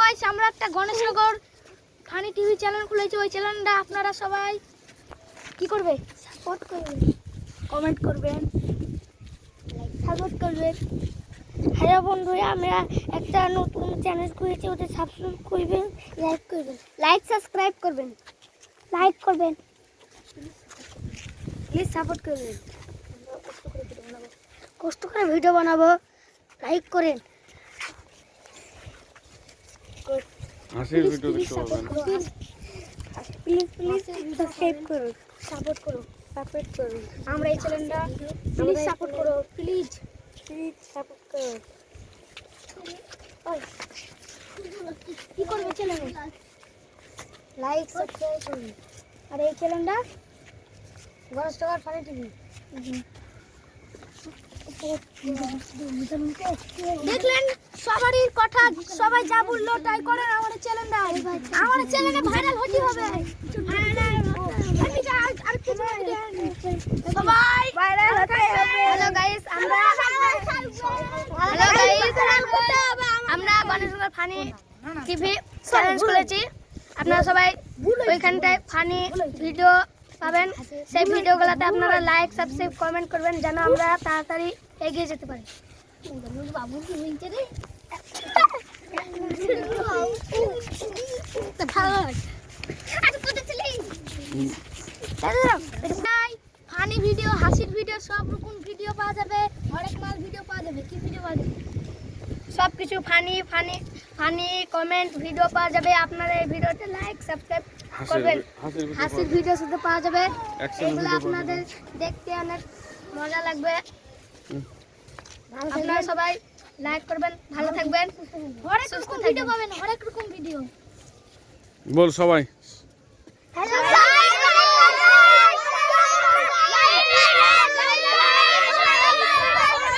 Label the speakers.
Speaker 1: Guys আমরা একটা গণেশনগর funny TV channel খুলেছি, ওই চ্যানেলটা আপনারা সবাই কি করবে? সাপোর্ট করবেন কমেন্ট করবেন। সাপোর্ট করবেন হ্যালো বন্ধুরা আমরা একটা নতুন চ্যানেল খুলেছি ওটা সাবস্ক্রাইব করবেন লাইক করবেন। লাইক সাবস্ক্রাইব করবেন। লাইক করবেন। প্লিজ সাপোর্ট করবেন। কষ্ট করে ভিডিও বানাবো। লাইক করেন।
Speaker 2: হাসির ভিডিও দেখতে পাবেন
Speaker 1: প্লিজ প্লিজ সাবস্ক্রাইব করুন। সাপোর্ট করুন। সাপোর্ট করুন। আমরা এই চ্যানেলটা প্লিজ সাপোর্ট করো। প্লিজ প্লিজ সাপোর্ট করো। কি করবে চ্যানেলে লাইক সাবস্ক্রাইব করুন। আর এই চ্যানেলটা গণেশ টাকার ফানি টিভি দেখলেন? সবারই কথা সবাই যা বলল তাই করেন আমাদের চ্যানেলটা চ্যানেলে ভাইরাল হতে হবে। সবাই ভাইরাল হতে হবে। হ্যালো গাইস আমরা হ্যালো গাইস আমরা ফানি টিভি চ্যানেল খুলেছি আপনারা সবাই ওইখানটায় ফানি ভিডিও পাবেন। সেই ভিডিওগুলোতে আপনারা লাইক সাবস্ক্রাইব কমেন্ট করবেন যেন আমরা তাড়াতাড়ি এগিয়ে যেতে পারি। ফানি ভিডিও হাসির ভিডিও সব রকম ভিডিও পাওয়া যাবে মাল ভিডিও পাওয়া যাবে ভিডিও পাওয়া যাবে সব কিছু funny funny funny comment video পাওয়া যাবে আপনারা এই ভিডিওতে লাইক করবেন
Speaker 2: হাসির ভিডিও
Speaker 1: পাওয়া যাবে এগুলো আপনাদের দেখতে অনেক মজা লাগবে। আপনারা সবাই লাইক করবেন ভালো থাকবেন হরেক রকম ভিডিও পাবেন হরেক রকম ভিডিও
Speaker 2: বল সবাই।